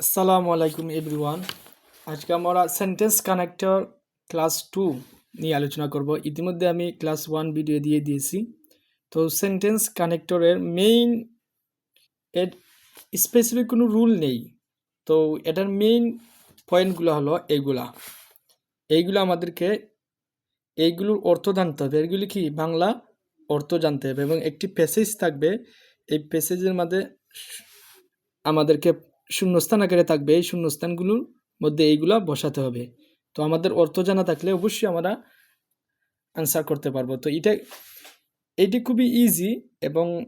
আসসালামু আলাইকুম এভরিওয়ান আজকে আমরা সেন্টেন্স কানেক্টর ক্লাস টু নিয়ে আলোচনা করব। ইতিমধ্যে আমি ক্লাস ওয়ান ভিডিও দিয়ে দিয়েছি। তো সেন্টেন্স কানেক্টরের মেইন এর স্পেসিফিক কোনো রুল নেই। তো এটার মেইন পয়েন্টগুলো হলো এইগুলা এইগুলো আমাদেরকে এইগুলোর অর্থ জানতে হবে। এগুলি কি? বাংলা অর্থ জানতে হবে এবং একটি প্যাসেজ থাকবে। এই প্যাসেজের মধ্যে আমাদেরকে শূন্যস্থান আকারে থাকবে, এই শূন্যস্থানগুলোর মধ্যে এইগুলা বসাতে হবে। তো আমাদের অর্থ জানা থাকলে অবশ্যই আমরা আনসার করতে পারব। তো এটা এটি খুবই ইজি এবং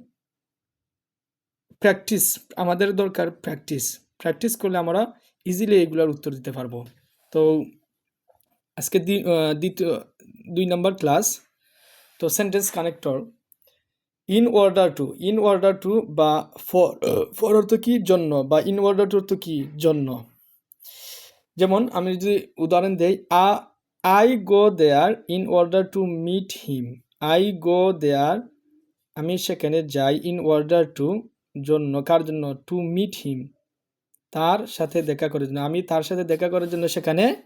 প্র্যাকটিস আমাদের দরকার প্র্যাকটিস প্র্যাকটিস করলে আমরা ইজিলি এগুলোর উত্তর দিতে পারব। তো আজকে দ্বি- দ্বিতীয়, দুই নম্বর ক্লাস তো sentence connector in order to, in order to বা ফর ফর অর্থ কি? জন্য, বা ইন অর্ডার টু অর্থ কি? জন্য। যেমন আমি যদি উদাহরণ দেই, আ, I go there in order to meet him. I go there, আমি সেখানে যাই ইন অর্ডার টু জন্য, কার জন্য? To meet him. তার সাথে দেখা করার জন্য। আমি তার সাথে দেখা করার জন্য সেখানে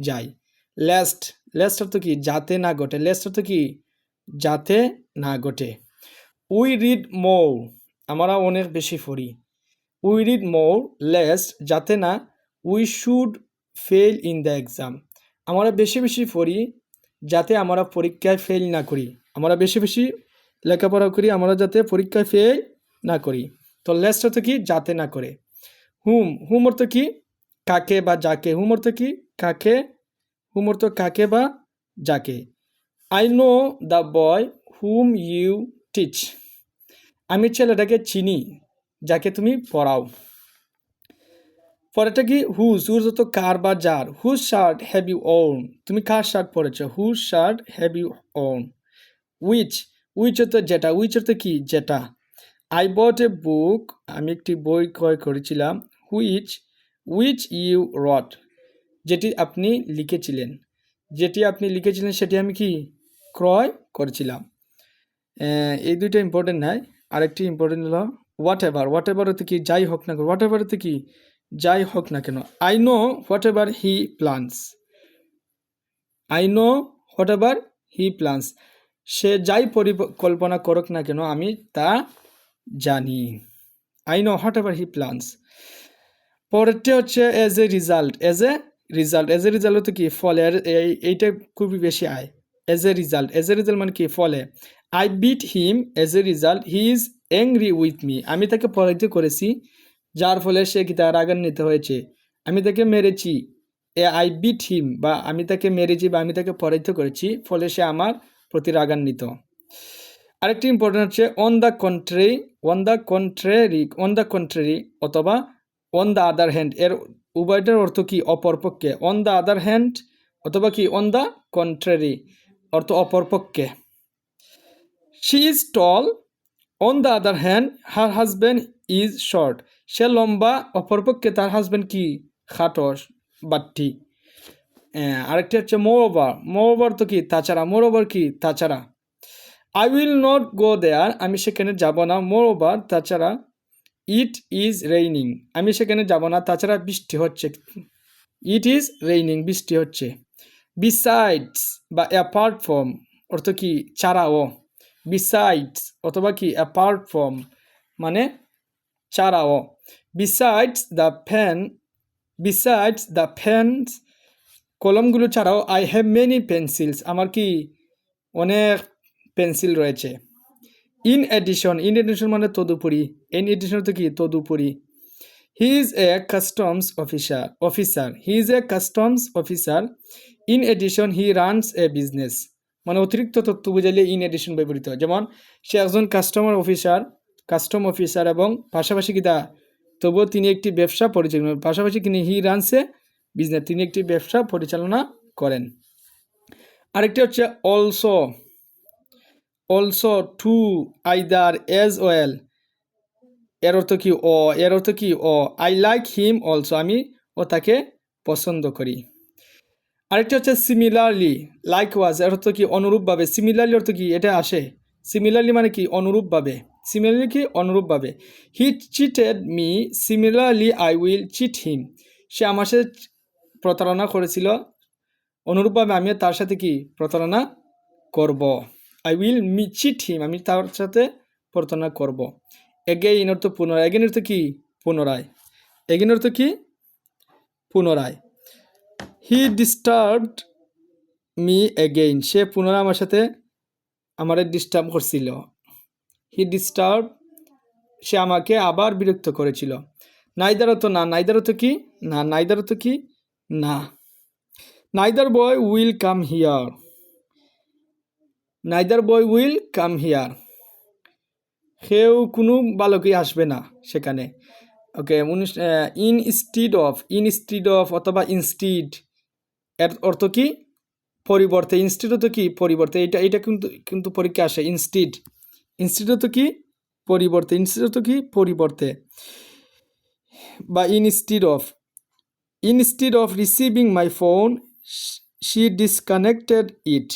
যাই। লেস্ট লেস্ট অর্থ কি? যাতে না ঘটে। লেস্ট অর্থ কি? যাতে না ঘটে। উই রিড মোর আমরা অনেক বেশি পড়ি। উই রিড মোর লেস্ট যাতে না we should fail in the exam আমরা বেশি বেশি পড়ি যাতে আমরা পরীক্ষায় ফেল না করি। আমরা বেশি বেশি লেখাপড়া করি, আমরা যাতে পরীক্ষায় ফেল না করি। তো লেস্ট অর্থ কি? যাতে না করে। হুম হুম অর্থ কি? কাকে বা যাকে? হুম অর্থ কি? কাকে? হুম অর্থ কাকে বা যাকে? I know the boy whom you teach আমি ছেলেটাকে চিনি, যাকে তুমি পড়াও। পরেরটা কি? হুজ হুজ তো কার বা যার। Whose shirt have you on তুমি কার শার্ট পরেছ? Whose shirt have you on which which তো যেটা? উইচ তো কি? যেটা। আই বট এ বুক আমি একটি বই ক্রয় করেছিলাম। হুইচ উইচ ইউ রট যেটি আপনি লিখেছিলেন। যেটি আপনি লিখেছিলেন, সেটি আমি কি? ক্রয় করেছিলাম। এই দুইটা ইম্পর্টেন্ট নয় আরেকটি ইম্পর্টেন্ট হলো হোয়াট এভার হোয়াট এভার হতে কি যাই হোক না কেন হোয়াট এভার হতে কি যাই হোক না কেন I know whatever he plans I know whatever he plans সে যাই পরিকল্পনা করুক না কেন, আমি তা জানি। I know whatever he plans পরেরটি হচ্ছে as a result as a result as a result হতে কি, ফলে এইটা খুবই বেশি আয়। As a result as a result মানে কি, ফলে। I beat him as a result he is angry with me আমি তাকে পরাজিত করেছি, যার ফলে সে কি তার রাগান্বিত হয়েছে? আমি তাকে মেরেছি। এ আই বিট হিম বা আমি তাকে মেরেছি বা আমি তাকে পরাজিত করেছি, ফলে সে আমার প্রতি রাগান্বিত। আরেকটি ইম্পর্টেন্ট হচ্ছে on the country on the contrary on the contrary অথবা অন দ্য আদার হ্যান্ড এর উভয়টার অর্থ কি? অপরপক্ষে অন দ্য আদার হ্যান্ড অথবা কি? অন দ্য কন্ট্রারি অর্থ অপরপক্ষে she is tall on the other hand her husband is short সে লম্বা, অপরপক্ষে তার হাজব্যান্ড কি? খাটো বাট্টি। আরেকটি হচ্ছে মোর ওভার মোর ওভার তো কি? তাছাড়া। মোর ওভার কি? তাছাড়া। I will not go there আমি সেখানে যাব না। মোর ওভার তাছাড়া ইট ইজ রেইনিং আমি সেখানে যাব না। তাছাড়া বৃষ্টি হচ্ছে। ইট ইজ রেইনিং বৃষ্টি হচ্ছে। বিসাইডস বা অ্যাপার্ট ফ্রম অর্থ কি? ছাড়াও। বিসাইডস অথবা কি অ্যাপার্ট ফ্রম মানে ছাড়াও। Besides the fan besides the fans কলমগুলো ছাড়াও আই হ্যাভ মেনি পেন্সিলস আমার কি অনেক পেন্সিল রয়েছে। ইন এডিশন ইন এডিশন মানে তদুপরি। ইন এডিশন তো কি, তদুপরি। He is a customs officer officer he is a customs officer in addition he runs a business মানে অতিরিক্ত তথ্য বুঝাইলে ইন এডিশন ব্যবহৃত। হয় যেমন, সে একজন কাস্টমার অফিসার কাস্টম অফিসার এবং পাশাপাশি কি তা? তবুও তিনি একটি ব্যবসা পরিচালনা, পাশাপাশি তিনি হি রানস বিজনেস তিনি একটি ব্যবসা পরিচালনা করেন। আরেকটি হচ্ছে also also too either as well এর অর্থ কি ও এর অর্থ কি ও আই লাইক হিম অলসো আমি ও তাকে পছন্দ করি। আরেকটি হচ্ছে সিমিলারলি লাইক ওয়াজ এর অর্থ কি অনুরূপভাবে? সিমিলারলি অর্থ কি? এটা আসে। সিমিলারলি মানে কি? অনুরূপভাবে। সিমিলারলি কি? অনুরূপভাবে। He cheated me similarly I will cheat him সে আমার সাথে প্রতারণা করেছিল। অনুরূপভাবে আমিও তার সাথে কি? প্রতারণা করব। I will me cheat him আমি তার সাথে প্রতারণা করব। এগেইন অর্থ পুনরায়। এগেইন অর্থ কি? পুনরায়। এগেইন অর্থ কি? পুনরায়। হি ডিস্টার্বড মি এগেইন সে পুনরায় আমার সাথে আমারে ডিস্টার্ব করছিল। হি ডিস্টার্ব সে আমাকে আবার বিরক্ত করেছিল। নাইদারত না নাইদারত কি? না নাইদারত কি? না। Neither boy will come here neither boy will come here সেও কোনো বালকই আসবে না সেখানে। Okay instead of instead of অথবা ইনস্টিড এর অর্থ কি? পরিবর্তে ইনস্টিড তো কি? পরিবর্তে এটা এটা কিন্তু কিন্তু পরীক্ষা আসে ইনস্টিড তো কি? পরিবর্তে ইনস্টিটিউট কি? পরিবর্তে। বা instead of instead of receiving my phone she disconnected it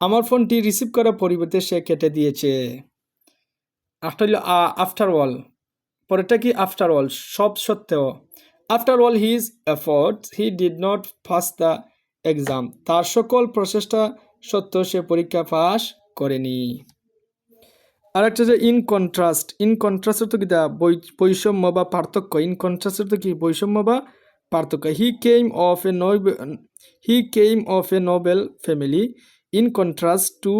আমার ফোনটি রিসিভ করার পরিবর্তে সে কেটে দিয়েছে। আফটার আফটার অল পরেরটা কি? আফটার অল সব সত্ত্বেও। After all his efforts he did not pass the exam তার সকল প্রচেষ্টা সত্ত্বেও সে পরীক্ষা পাস করেনি। আরেকটা যে ইন কন্ট্রাস্ট ইন কন্ট্রাস্ট তো কি দা বৈষম্য বা পার্থক্য। ইন কন্ট্রাস্ট তো কি? বৈষম্য বা পার্থক্য। He came of a he came of a noble family in contrast to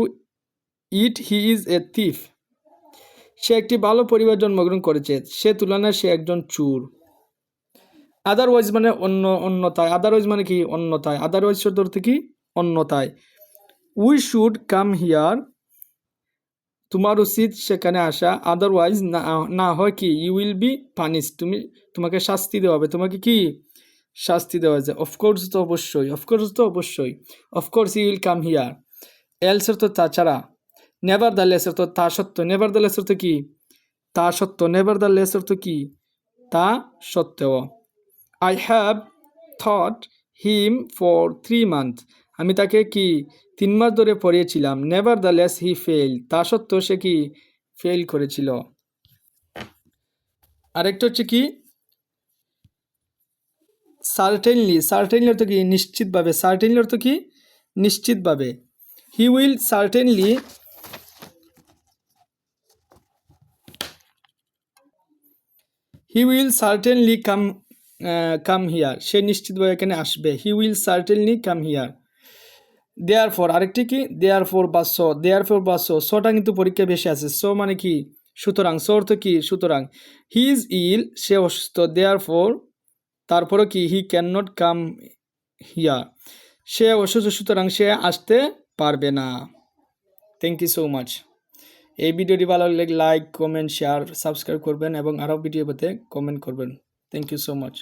it he is a thief সে একটি ভালো পরিবার জন্মগ্রহণ করেছে। সে তুলনায় সে একজন চুর। আদারওয়াইজ মানে অন্য, অন্যতায়। আদারওয়াইজ মানে কি? অন্যতায়। আদারওয়াইজ শব্দ অর্থ কি? অন্যতায়। উই শুড কাম হিয়ার তোমার উচিত সেখানে আসা। আদারওয়াইজ না হয় কি? ইউ উইল বি পানিশ তুমি, তোমাকে শাস্তি দেওয়া হবে। তোমাকে কি? শাস্তি দেওয়া যায় অফকোর্স তো অবশ্যই। অফকোর্স তো অবশ্যই। Of course you will come here এলসের তো তাছাড়া নেভার দ্য লেসের তো তা সত্য নেভার দ্য লেসের তো কি? তা সত্য নেভার দ্য লেসের তো কি? তা সত্ত্বেও। I have thought him for three month আমি তাকে কি তিন মাস ধরে পড়িয়েছিলাম? Nevertheless he fail তা সত্ত্বেও সে কি ফেল করেছিল? আরেকটা হচ্ছে কি? সার্টেনলি সার্টেনলি অর্থ কি? নিশ্চিতভাবে। সার্টেনলি অর্থ কি? নিশ্চিতভাবে। He will certainly he will certainly come come here সে নিশ্চিতভাবে এখানে আসবে। He will certainly come here therefore আরেকটি কি? দেয়ার ফর বা সো দেয়ার ফর বা সো সোটা কিন্তু পরীক্ষায় বেশি আছে। সো মানে কি? সুতরাং সো অর্থ কি? সুতরাং হি ইজ ইল সে অসুস্থ। দেয়ার ফর তারপরে কি? He can not come here সে অসুস্থ, সুতরাং সে আসতে পারবে না। থ্যাংক ইউ সো মাচ এই ভিডিওটি ভালো লাগলে লাইক কমেন্ট শেয়ার সাবস্ক্রাইব করবেন এবং আরও ভিডিও পেতে কমেন্ট করবেন। Thank you so much